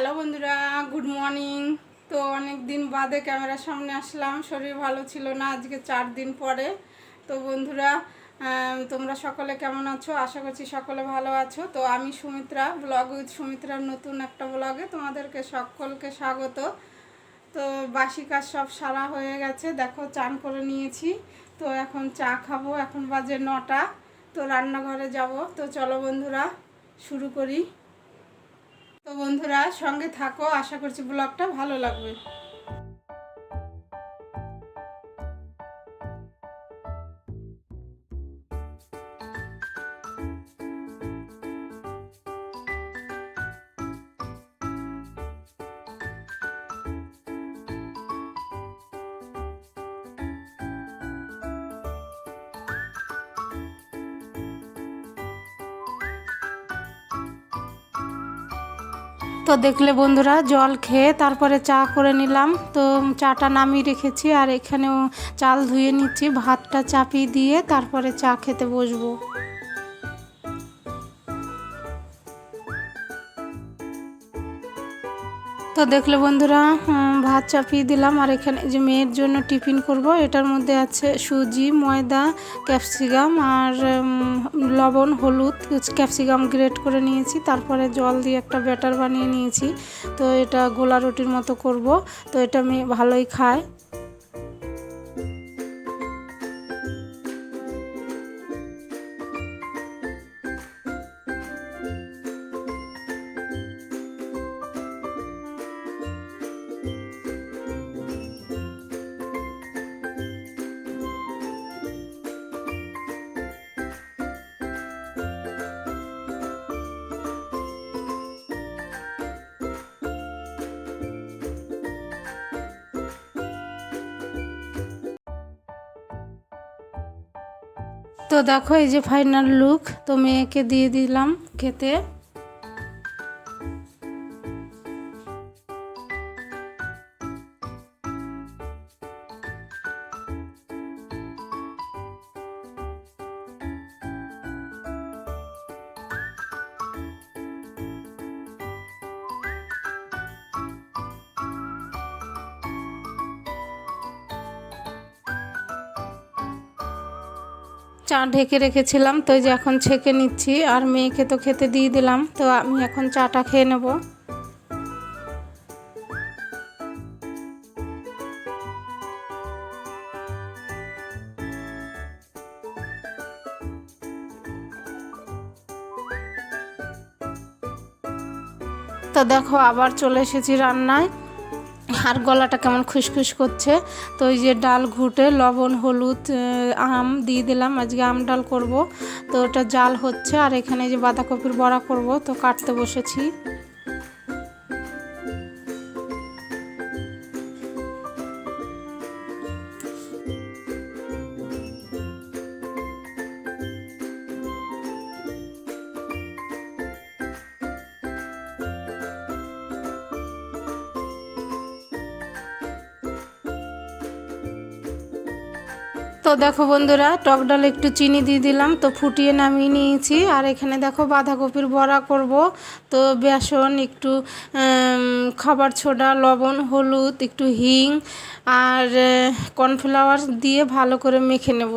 Hello বন্ধুরা, good morning. তো অনেক দিন বাদে ক্যামেরার সামনে আসলাম, শরীর ভালো ছিল না আজকে চার দিন পরে। তো বন্ধুরা তোমরা সকলে কেমন আছো? আশা করছি সকলে ভালো আছো। তো আমি সুমিত্রা ব্লগ উইথ সুমিত্রার নতুন একটা ব্লগে তোমাদেরকে সকলকে স্বাগত। তো বাসি কাজ সব সারা হয়ে গেছে, দেখো চান করে নিয়েছি। তো এখন চা খাব, এখন বাজে নটা। তো রান্নাঘরে যাব। তো চলো বন্ধুরা, শুরু করি। তো বন্ধুরা সঙ্গে থাকো আশা করছি ব্লগটা ভালো লাগবে। তো দেখলে বন্ধুরা, জল খেয়ে তারপরে চা করে নিলাম। তো চাটা নামিয়ে রেখেছি আর এখানেও চাল ধুয়ে নিচ্ছি। ভাতটা চাপিয়ে দিয়ে তারপরে চা খেতে বসবো। তো দেখলে বন্ধুরা ভাত চাপিয়ে দিলাম। আর এখানে যে মেয়ের জন্য টিফিন করব, এটার মধ্যে আছে সুজি, ময়দা, ক্যাপসিকাম আর লবণ, হলুদ, ক্যাপসিকাম গ্রেট করে নিয়েছি। তারপরে জল দিয়ে একটা ব্যাটার বানিয়ে নিয়েছি। তো এটা গোলা রুটির মতো করব। তো এটা মেয়ে ভালোই খায়। তো দেখো এই যে ফাইনাল লুক তো মেয়েকে দিয়ে দিলাম খেতে। চা ঢেকে রেখেছিলাম, তো যে এখন ছেঁকে নিচ্ছি আর মেয়েকে তো খেতে দিয়ে দিলাম, তো আমি এখন চাটা খেয়ে নেব। তো দেখো আবার চলে এসেছি রান্নায়। আর গলাটা কেমন খুসখুস করছে। তো ওই যে ডাল ঘুটে, লবণ, হলুদ আম দিয়ে দিলাম। আজকে আম ডাল করব। তো ওটা জাল হচ্ছে। আর এখানে যে বাঁধাকপির বড়া করব। তো কাটতে বসেছি। তো দেখো বন্ধুরা, টক ডাল একটু চিনি দিয়ে দিলাম, তো ফুটিয়ে নামিয়ে নিয়েছি। আর এখানে দেখো বাঁধাকপির বড়া করব, তো বেসন একটু খাবার ছোডা, লবণ, হলুদ, একটু হিং, আর কর্নফ্লাওয়ার দিয়ে ভালো করে মেখে নেব।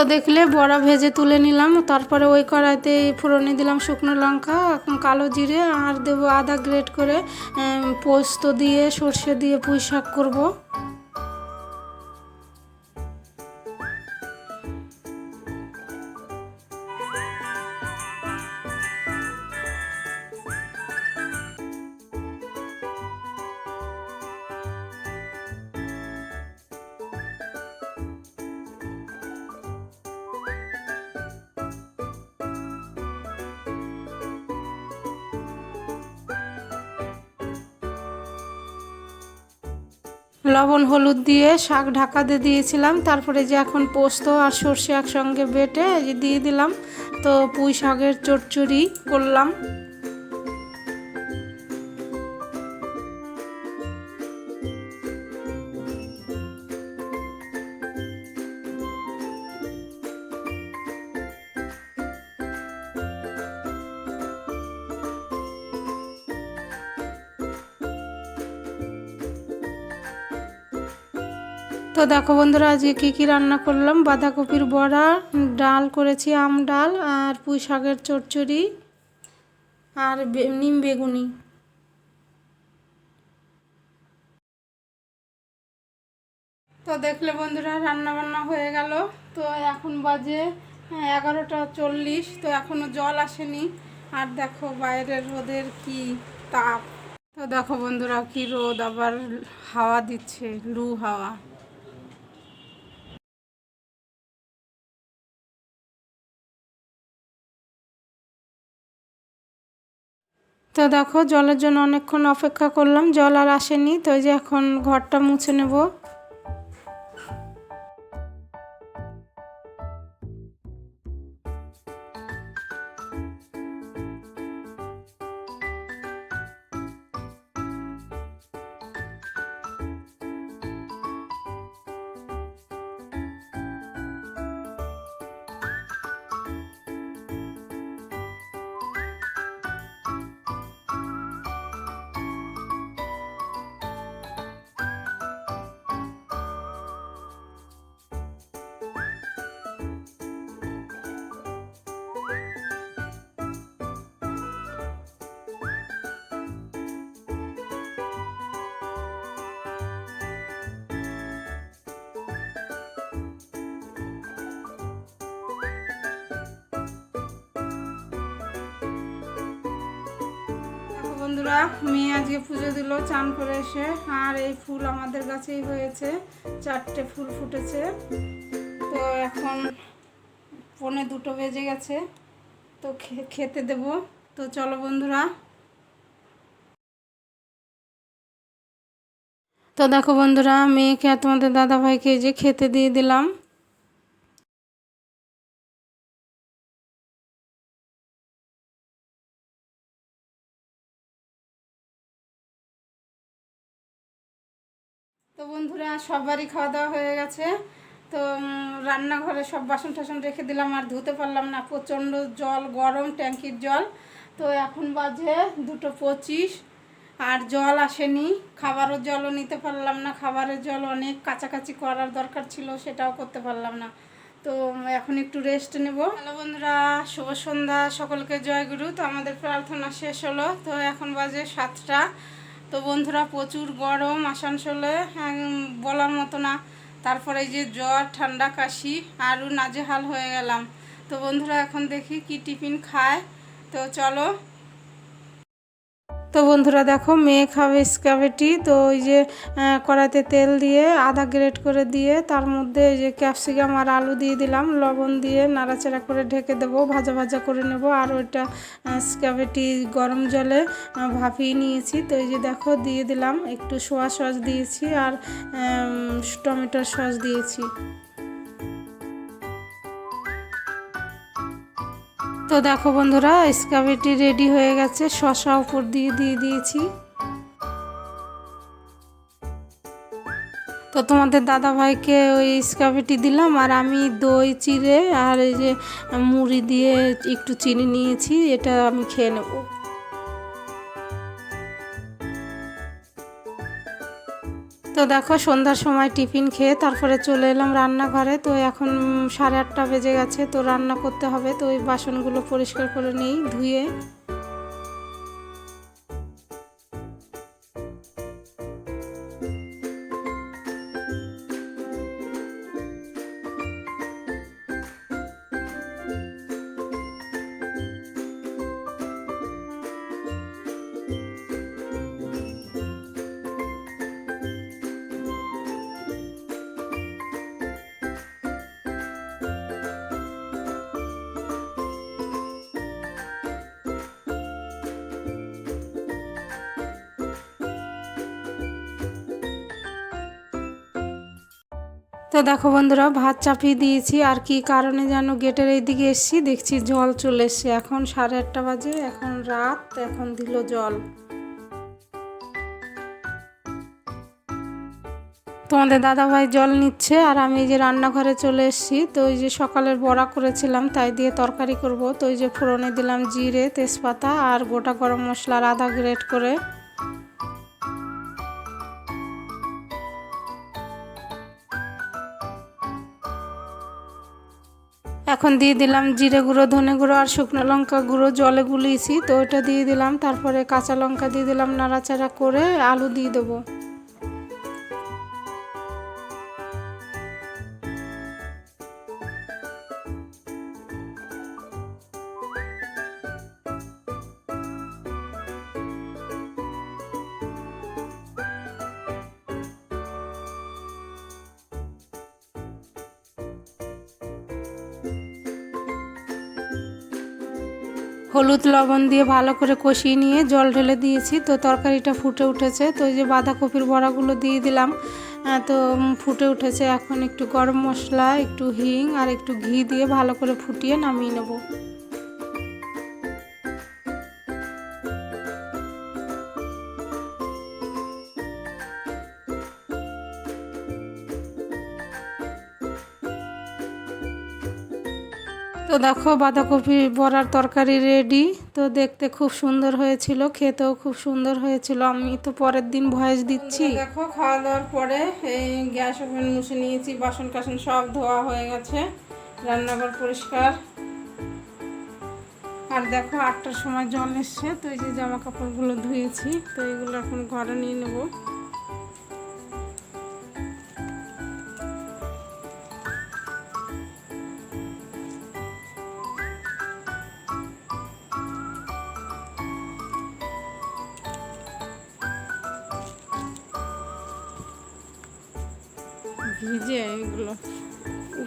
তো দেখলে বড়া ভেজে তুলে নিলাম, তারপরে ওই কড়াইতে ফোড়নে দিলাম শুকনো লঙ্কা কালো জিরে, আর দেবো আদা গ্রেট করে পোস্ত দিয়ে সর্ষে দিয়ে পুঁই শাক করব। লবণ হলুদ দিয়ে শাক ঢাকা দিয়ে দিয়েছিলাম। তারপরে যে এখন পোস্ত আর সর্ষে একসঙ্গে বেটে দিয়ে দিলাম। তো পুঁই শাকের চটচুরি করলাম। তো দেখো বন্ধুরা আজকে কী কী রান্না করলাম? বাঁধাকপির বড়া ডাল করেছি আম ডাল আর পুঁই শাকের চচ্চড়ি আর নিম বেগুনি। তো দেখলে বন্ধুরা রান্না বান্না হয়ে গেল। তো এখন বাজে হ্যাঁ, এগারোটা চল্লিশ। তো এখনও জল আসেনি। আর দেখো বাইরের রোদের কি তাপ। তো দেখো বন্ধুরা কি রোদ আবার হাওয়া দিচ্ছে লু হাওয়া। তো দেখো, জলের জন্য অনেকক্ষণ অপেক্ষা করলাম, জল আর আসেনি, তো যে এখন ঘরটা মুছে নেব। বন্ধুরা, মেয়ে আজকে পুজো দিল, চান করে এসে, আর এই ফুল আমাদের কাছেই হয়েছে, চারটে ফুল ফুটেছে। তো এখন পনে দুটো বেজে গেছে, তো খেতে দেব। তো চলো বন্ধুরা। তো দেখো বন্ধুরা, মেয়েকে তোমাদের দাদা ভাইকে এই যে খেতে দিয়ে দিলাম। বন্ধুরা সবারই খাওয়া দাওয়া হয়ে গেছে। তো রান্নাঘরে সব বাসন টাসন রেখে দিলাম, আর ধুতে পারলাম না। প্রচণ্ড জল, গরম, ট্যাঙ্কির জল। তো এখন বাজে দুটো পঁচিশ, আর জল আসেনি। খাবারের জলও নিতে পারলাম না। খাবারের জল অনেক কাছাকাছি করার দরকার ছিল, সেটাও করতে পারলাম না। তো, এখন একটু রেস্ট নেব। হ্যালো বন্ধুরা, শুভ সন্ধ্যা। সকলকে জয়গুরু তো, আমাদের প্রার্থনা শেষ হলো। তো, এখন বাজে সাতটা। তো বন্ধুরা প্রচুর গরম আসানসোলে হ্যাঁ, বলার মতো না। তারপরে এই যে জ্বর ঠান্ডা কাশি আরও নাজেহাল হয়ে গেলাম। তো বন্ধুরা এখন দেখি কি টিফিন খায়। তো চলো তো বন্ধুরা দেখো, মেয়ে খাবে স্ক্যাবেটি তো ওই যে কড়াইতে তেল দিয়ে আধা গ্রেট করে দিয়ে তার মধ্যে যে ক্যাপসিকাম আর আলু দিয়ে দিলাম, লবণ দিয়ে নাড়াচাড়া করে ঢেকে দেবো, ভাজা ভাজা করে নেব। আর ওইটা স্ক্যাবেটি গরম জলে ভাপিয়ে নিয়েছি। তো এই যে দেখো, দিয়ে দিলাম, একটু সোয়া সস দিয়েছি আর টমেটোর সস দিয়েছি। তো দেখো বন্ধুরা, স্কাবেটি রেডি হয়ে গেছে। শশা উপর দিয়ে দিয়ে দিয়েছি। তো তোমাদের দাদা ভাইকে ওই স্কাবেটি দিলাম, আর আমি দই, চিড়ে আর এই যে মুড়ি দিয়ে একটু চিনি নিয়েছি, এটা আমি খেয়ে নেব। তো দেখো সন্ধ্যার সময় টিফিন খেয়ে তারপরে চলে এলাম রান্নাঘরে। তো এখন সাড়ে আটটা বেজে গেছে, তো রান্না করতে হবে। তো ওই বাসনগুলো পরিষ্কার করে নিই, ধুয়ে তো দেখো বন্ধুরা, ভাত চাপিয়ে দিয়েছি। আর কি কারণে যেন গেটের এই দিকে এসছি? দেখছি জল চলে এসছে। এখন সাড়ে আটটা বাজে, এখন রাত, এখন দিল জল। তোমাদের দাদাভাই জল নিচ্ছে, আর আমি এই যে রান্নাঘরে চলে এসেছি। তো ওই যে সকালের বড়া করেছিলাম, তাই দিয়ে তরকারি করব। তো ওই যে ফোড়নে দিলাম জিরে, তেজপাতা আর গোটা গরম মশলার আদা গ্রেট করে। এখন দিয়ে দিলাম জিরে গুঁড়ো, ধনে গুঁড়ো আর শুকনো লঙ্কা গুঁড়ো, জলে গুলিয়েছি। তো ওটা দিয়ে দিলাম, তারপরে কাঁচা লঙ্কা দিয়ে দিলাম, নাড়াচাড়া করে আলু দিয়ে দেবো। হলুদ লবণ দিয়ে ভালো করে কষিয়ে নিয়ে জল ঢেলে দিয়েছি। তো তরকারিটা ফুটে উঠেছে। তো এই যে বাঁধাকপির বড়াগুলো দিয়ে দিলাম। তো ফুটে উঠেছে। এখন একটু গরম মশলা, একটু হিং আর একটু ঘি দিয়ে ভালো করে ফুটিয়ে নামিয়ে নেব। তো দেখো বাঁধাকপি বড়ার তরকারি রেডি তো দেখতে খুব সুন্দর হয়েছিল, খেতেও খুব সুন্দর হয়েছিল। আমি তো পরের দিন ভয়েস দিচ্ছি। দেখো, খাওয়া দাওয়ার পরে এই গ্যাস ওভেন মুছে নিয়েছি বাসন কাসন সব ধোয়া হয়ে গেছে, রান্নাঘর পরিষ্কার। আর দেখো, আটটার সময় জল এসছে, তো এই যে জামা কাপড়গুলো ধুয়েছি, তো এগুলো এখন ঘরে নিয়ে নেব।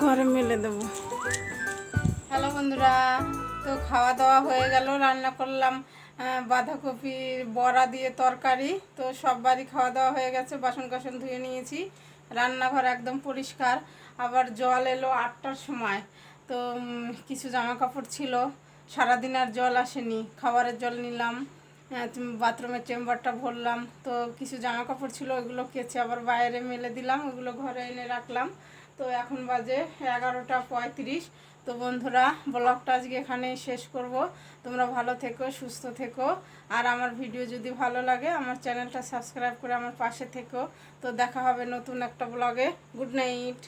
ঘরে মেলে দেবো। হ্যালো বন্ধুরা, তো খাওয়া দাওয়া হয়ে গেল, রান্না করলাম বাঁধাকপির বড়া দিয়ে তরকারি, তো সব বাড়ি খাওয়া দাওয়া হয়ে গেছে বাসন কাসন ধুয়ে নিয়েছি, রান্নাঘর একদম পরিষ্কার, আবার জল এলো আটটার সময়, তো কিছু জামা কাপড় ছিল, সারাদিন আর জল আসেনি, খাবারের জল নিলাম বাথরুমের চেম্বারটা ভরলাম, তো কিছু জামা কাপড় ছিল, ওইগুলো কেচে আবার বাইরে মেলে দিলাম, ওগুলো ঘরে এনে রাখলাম তো এখন বাজে এগারোটা পঁয়ত্রিশ। তো বন্ধুরা, ব্লগটা আজকে এখানেই শেষ করব। তোমরা ভালো থেকো, সুস্থ থেকো। আর আমার ভিডিও যদি ভালো লাগে, আমার চ্যানেলটা সাবস্ক্রাইব করে আমার পাশে থেকো। তো দেখা হবে নতুন একটা ব্লগে। Good night.